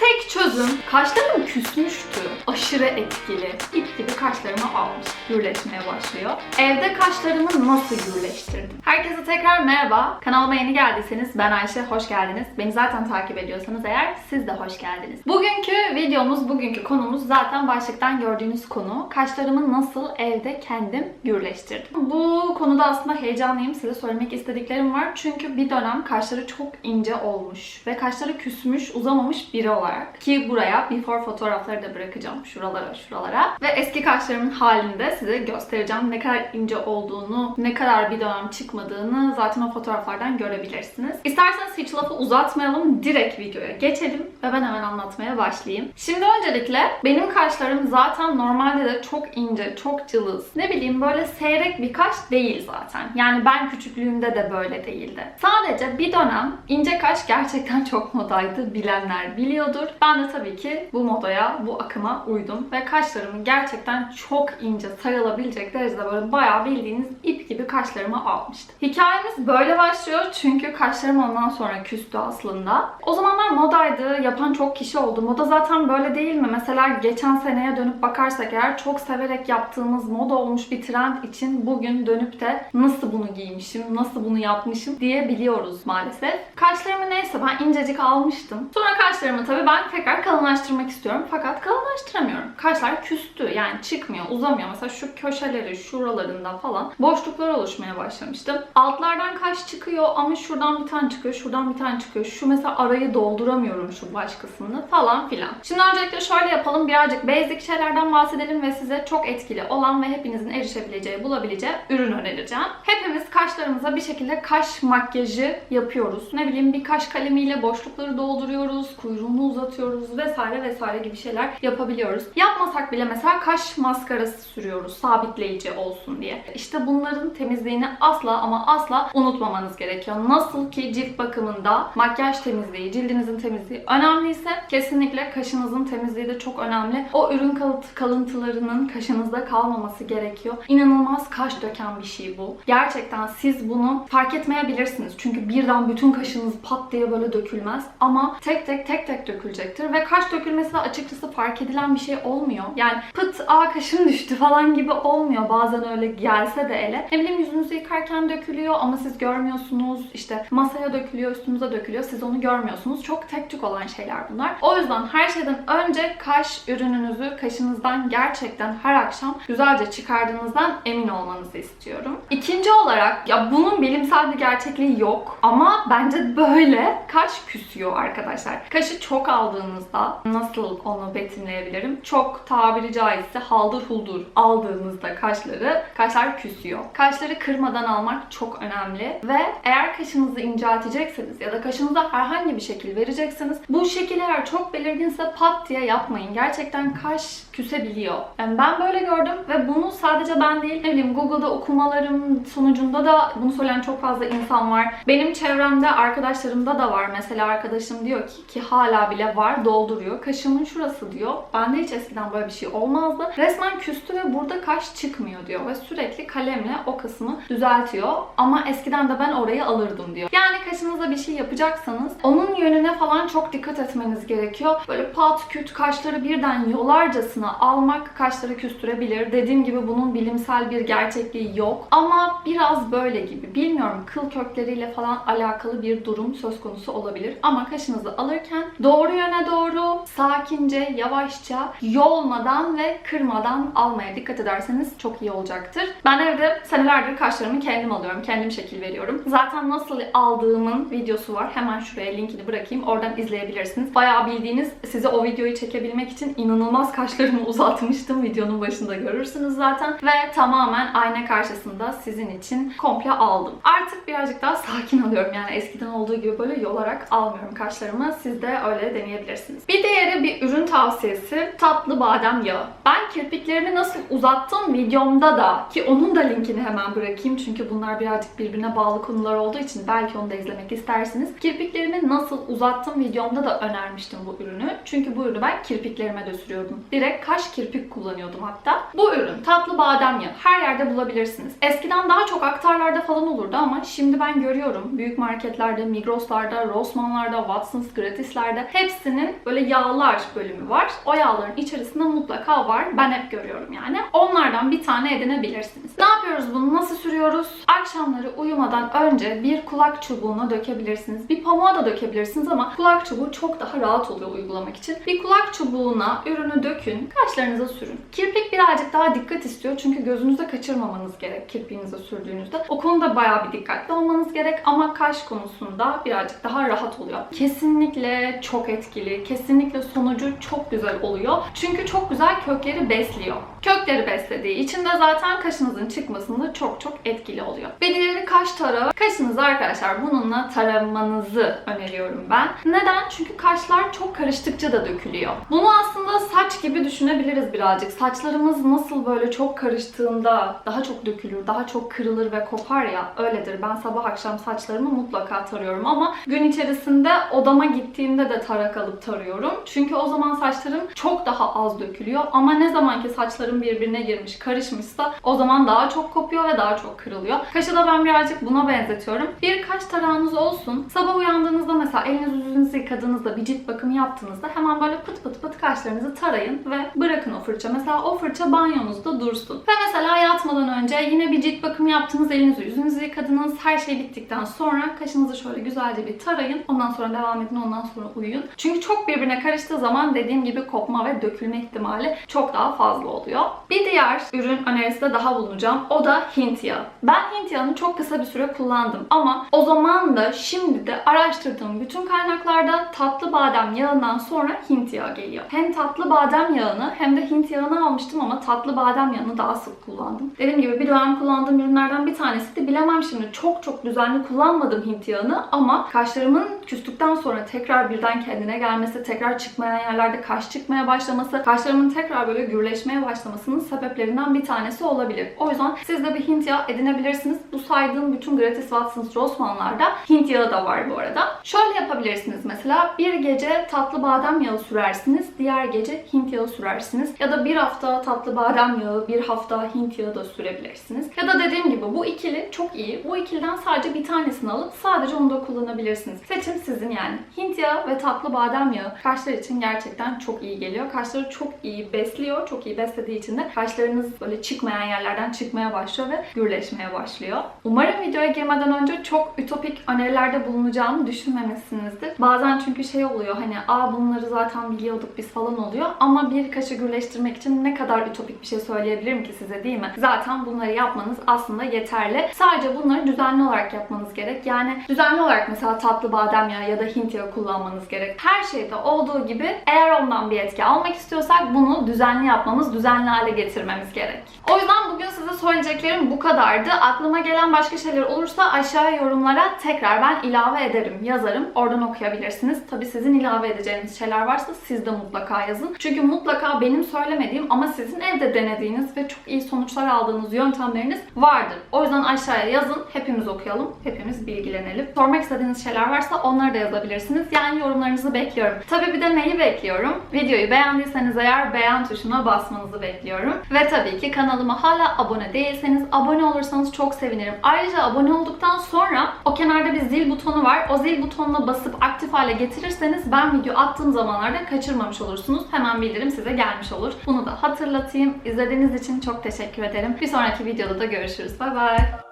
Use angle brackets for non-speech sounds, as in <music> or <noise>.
Tek çözüm kaşlarım küsmüştü. Aşırı etkili. İp gibi kaşlarımı almış. Gürleşmeye başlıyor. Evde kaşlarımı nasıl gürleştirdim? Herkese tekrar merhaba. Kanalıma yeni geldiyseniz ben Ayşe. Hoş geldiniz. Beni zaten takip ediyorsanız eğer siz de hoş geldiniz. Bugünkü videomuz, bugünkü konumuz zaten başlıktan gördüğünüz konu. Kaşlarımı nasıl evde kendim gürleştirdim. Bu konuda aslında heyecanlıyım. Size söylemek istediklerim var. Çünkü bir dönem kaşları çok ince olmuş ve kaşları küsmüş, uzamamış biri olarak. Ki buraya before fotoğrafları da bırakacağım şuralara şuralara. Ve eski kaşlarımın halini de size göstereceğim. Ne kadar ince olduğunu, ne kadar bir dönem çıkmadığını zaten o fotoğraflardan görebilirsiniz. İsterseniz hiç lafı uzatmayalım. Direkt videoya geçelim ve ben hemen anlatmaya başlayayım. Şimdi öncelikle benim kaşlarım zaten normalde de çok ince, çok cılız. Ne bileyim böyle seyrek bir kaş değil zaten. Yani ben küçüklüğümde de böyle değildi. Sadece bir dönem ince kaş gerçekten <laughs> çok modaydı. Bilenler biliyordur. Ben de tabii ki bu modaya, bu akıma uydum ve kaşlarımı gerçekten çok ince sayılabilecek derecede böyle bayağı bildiğiniz ip gibi kaşlarımı almıştım. Hikayemiz böyle başlıyor çünkü kaşlarım ondan sonra küstü aslında. O zamanlar modaydı, yapan çok kişi oldu. Moda zaten böyle değil mi? Mesela geçen seneye dönüp bakarsak eğer çok severek yaptığımız moda olmuş bir trend için bugün dönüp de nasıl bunu giymişim, nasıl bunu yapmışım diyebiliyoruz maalesef. Kaşlarımı neyse ben incecik almıştım. Sonra kaşlarımı tabii ben tekrar kalınlaştırmak istiyorum fakat kalınlaştıramıyorum. Kaşlar küstü yani çıkmıyor, uzamıyor. Mesela şu köşeleri, şuralarında falan boşluklar oluşmaya başlamıştı. Altlardan kaş çıkıyor ama şuradan bir tane çıkıyor, şuradan bir tane çıkıyor. Şu mesela arayı dolduramıyorum şu baş kısmını falan filan. Şimdi öncelikle şöyle yapalım. Birazcık basic şeylerden bahsedelim ve size çok etkili olan ve hepinizin erişebileceği, bulabileceği ürün önereceğim. Hepimiz kaşlarımıza bir şekilde kaş makyajı yapıyoruz. Ne bileyim bir kaş kalemiyle boşlukları dolduruyoruz, kuyruğunu uzatıyoruz vesaire vesaire gibi şeyler yapabiliyoruz. Yapmasak bile mesela kaş maskarası sürüyoruz sabitleyici olsun diye. İşte bunların temizliğini asla ama asla unutmamanız gerekiyor. Nasıl ki cilt bakımında makyaj temizliği, cildinizin temizliği önemliyse kesinlikle kaşınızın temizliği de çok önemli. O ürün kalıntı- kalıntılarının kaşınızda kalmaması gerekiyor. İnanılmaz kaş döken bir şey bu. Gerçekten siz bunu fark etmeyebilirsiniz. Çünkü birden bütün kaşınız pat diye böyle dökülmez. Ama tek tek tek tek dökülecektir. Ve kaş dökülmesi de açıkçası fark edilen bir şey olmuyor. Yani pıt aa kaşım düştü falan gibi olmuyor. Bazen öyle gelse de ele. Ne bileyim yüzünüzü yıkarken dökülüyor ama siz görmüyorsunuz. İşte masaya dökülüyor, üstünüze dökülüyor. Siz onu görmüyorsunuz. Çok tek tük olan şeyler bunlar. O yüzden her şeyden önce kaş ürününüzü kaşınızdan gerçekten her akşam güzelce çıkardığınızdan emin olmanızı istiyorum. İkinci olarak ya bunun bilimsel bir gerçekliği yok ama bence böyle kaş küsüyor arkadaşlar. Kaşı çok aldığınızda nasıl onu betimleyebilirim? Çok tabiri caizse haldır huldur aldığınızda kaşları kaşlar küsüyor. Kaşları kırmadan almak çok önemli ve eğer kaşınızı inceltecekseniz ya da kaşınıza herhangi bir şekil verecekseniz bu şekil eğer çok belirginse pat diye yapmayın. Gerçekten kaş küsebiliyor. Yani ben böyle gördüm ve bunu sadece ben değil ne bileyim Google'da okumalarım sonucunda da bunu söyleyen çok fazla insan var. Benim çevremde arkadaşlarımda da var. Mesela arkadaşım diyor ki ki hala bile var dolduruyor. Kaşımın şurası diyor. Bende hiç eskiden böyle bir şey olmazdı. Resmen küstü ve burada kaş çıkmıyor diyor ve sürekli kalemle o kısmı düzeltiyor. Ama eskiden de ben orayı alırdım diyor. Yani kaşınıza bir şey yapacaksanız onun yönüne falan çok dikkat etmeniz gerekiyor. Böyle pat küt kaşları birden yolarcasına almak kaşları küstürebilir. Dediğim gibi bunun bilimsel bir gerçekliği yok. Ama biraz böyle gibi. Bilmiyorum kıl kökleriyle falan alakalı bir durum söz konusu olabilir. Ama kaşınızı alırken doğru yöne doğru sakince, yavaşça, yolmadan ve kırmadan almaya dikkat ederseniz çok iyi olacaktır. Ben evde senelerdir kaşlarımı kendim alıyorum. Kendim şekil veriyorum. Zaten nasıl aldığımın videosu var. Hemen şuraya linkini bırakayım. Oradan izleyebilirsiniz. Bayağı bildiğiniz size o videoyu çekebilmek için inanılmaz kaşlarımı <laughs> uzatmıştım. Videonun başında görürsünüz zaten. Ve tamamen ayna karşısında sizin için komple aldım. Artık birazcık daha sakin alıyorum. Yani eskiden olduğu gibi böyle yolarak almıyorum kaşlarımı. Siz de öyle deneyebilirsiniz. Bir diğeri bir ürün tavsiyesi. Tatlı badem yağı. Ben kirpiklerimi nasıl uzattım videomda da ki onun da linkini hemen bırakayım. Çünkü bunlar birazcık birbirine bağlı konular olduğu için belki onu da izlemek istersiniz. Kirpiklerimi nasıl uzattım videomda da önermiştim bu ürünü. Çünkü bu ürünü ben kirpiklerime de sürüyordum. Direkt kaş kirpik kullanıyordum hatta. Bu ürün tatlı badem yağı. Her yerde bulabilirsiniz. Eskiden daha çok aktarlarda falan olurdu ama şimdi ben görüyorum büyük marketlerde, Migros'larda, Rossmann'larda, Watson's, Gratis'lerde hepsinin böyle yağ yağlar bölümü var. O yağların içerisinde mutlaka var. Ben hep görüyorum yani. Onlardan bir tane edinebilirsiniz. Ne yapıyoruz bunu? Nasıl sürüyoruz? Akşamları uyumadan önce bir kulak çubuğuna dökebilirsiniz. Bir pamuğa da dökebilirsiniz ama kulak çubuğu çok daha rahat oluyor uygulamak için. Bir kulak çubuğuna ürünü dökün, kaşlarınıza sürün. Kirpik birazcık daha dikkat istiyor çünkü gözünüzde kaçırmamanız gerek kirpiğinize sürdüğünüzde. O konuda bayağı bir dikkatli olmanız gerek ama kaş konusunda birazcık daha rahat oluyor. Kesinlikle çok etkili, kesinlikle sonucu çok güzel oluyor. Çünkü çok güzel kökleri besliyor. Kökleri beslediği için de zaten kaşınızın çıkmasında çok çok etkili oluyor. Bir diğeri kaş tarağı. Kaşınızı arkadaşlar bununla taramanızı öneriyorum ben. Neden? Çünkü kaşlar çok karıştıkça da dökülüyor. Bunu aslında saç gibi düşünebiliriz birazcık. Saçlarımız nasıl böyle çok karıştığında daha çok dökülür, daha çok kırılır ve kopar ya öyledir. Ben sabah akşam saçlarımı mutlaka tarıyorum ama gün içerisinde odama gittiğimde de tarak alıp tarıyorum. Çünkü o zaman saçlarım çok daha az dökülüyor ama ne zaman ki saçlarım birbirine girmiş, karışmışsa o zaman daha çok kopuyor ve daha çok kırılıyor. Kaşı da ben birazcık buna benzetiyorum. Bir kaş tarağınız olsun. Sabah uyandığınızda mesela elinizi yüzünüzü yıkadığınızda bir cilt bakımı yaptığınızda hemen böyle pıt pıt pıt kaşlarınızı tarayın ve bırakın o fırça. Mesela o fırça banyonuzda dursun. Ve mesela yatmadan önce yine bir cilt bakımı yaptınız, elinizi yüzünüzü yıkadınız. Her şey bittikten sonra kaşınızı şöyle güzelce bir tarayın. Ondan sonra devam edin, ondan sonra uyuyun. Çünkü çok birbirine karıştığı zaman dediğim gibi kopma ve dökülme ihtimali çok daha fazla oluyor. Bir diğer ürün önerisi de daha bulunacağım. O da Hint yağı. Ben Hint yağını çok kısa bir süre kullandım ama o zaman da şimdi de araştırdığım bütün kaynaklarda tatlı badem yağından sonra Hint yağı geliyor. Hem tatlı badem yağını hem de Hint yağını almıştım ama tatlı badem yağını daha sık kullandım. Dediğim gibi bir dönem kullandığım ürünlerden bir tanesiydi. Bilemem şimdi çok çok düzenli kullanmadım Hint yağını ama kaşlarımın küstükten sonra tekrar birden kendine gelmesi, tekrar çıkmayan yerlerde kaş çıkmaya başlaması, kaşlarımın tekrar böyle gürleşmeye başlamasının sebeplerinden bir tanesi olabilir. O yüzden siz de bir Hint yağı edinebilirsiniz. Bu saydığım bütün gratis Watsons Rossmann'larda Hint yağı da var bu arada. Şöyle yapabilirsiniz mesela bir gece tatlı badem yağı sürersiniz, diğer gece Hint yağı sürersiniz. Ya da bir hafta tatlı badem yağı, bir hafta Hint yağı da sürebilirsiniz. Ya da dediğim gibi bu ikili çok iyi. Bu ikiliden sadece bir tanesini alıp sadece onu da kullanabilirsiniz. Seçim sizin yani. Hint yağı ve tatlı badem yağı kaşlar için gerçekten çok iyi geliyor. Kaşları çok iyi besliyor. Çok iyi beslediği için de kaşlarınız böyle çıkmayan yerlerden çıkmaya başlıyor ve gürleşmeye başlıyor. Umarım videoya girmeden önce çok ütopik önerilerde bulunacağımı düşünmemişsinizdir. Bazen çünkü şey oluyor hani aa bunları zaten biliyorduk biz falan oluyor ama bir kaşı gürleştirmek için ne kadar ütopik bir şey söyleyebilirim ki size değil mi? Zaten bunları yapmanız aslında yeterli. Sadece bunları düzenli olarak yapmanız gerek. Yani düzenli olarak mesela tatlı badem yağı ya da Hint yağı kullanmanız gerek. Her şeyde olduğu gibi eğer ondan bir etki almak istiyorsak bunu düzenli yapmamız, düzenli hale getirmemiz gerek. O yüzden bugün size söyleyeceklerim bu kadardı. Aklıma gelen başka şeyler olursa aşağıya yorumlara tekrar ben ilave ederim, yazarım. Oradan okuyabilirsiniz. Tabi sizin ilave edeceğiniz şeyler varsa siz de mutlaka yazın. Çünkü mutlaka benim söylemediğim ama sizin evde denediğiniz ve çok iyi sonuçlar aldığınız yöntemleriniz vardır. O yüzden aşağıya yazın. Hepimiz okuyalım. Hepimiz bilgilenelim. Sormak istediğiniz şeyler varsa onları da yazabilirsiniz. Yani yorumlarınızı bekliyorum. Tabi bir de neyi bekliyorum? Videoyu beğendiyseniz eğer beğen tuşuna basmanızı bekliyorum. Ve tabii ki kanalıma hala abone değilseniz abone olursanız çok sevinirim. Ayrıca abone olduktan sonra o kenarda bir zil butonu var. O zil butonuna basıp aktif hale getirirseniz ben video attığım zamanlarda kaçırmamış olursunuz. Hemen bildirim size gelmiş olur. Bunu da hatırlatayım. İzlediğiniz için çok teşekkür ederim. Bir sonraki videoda da görüşürüz. Bay bay.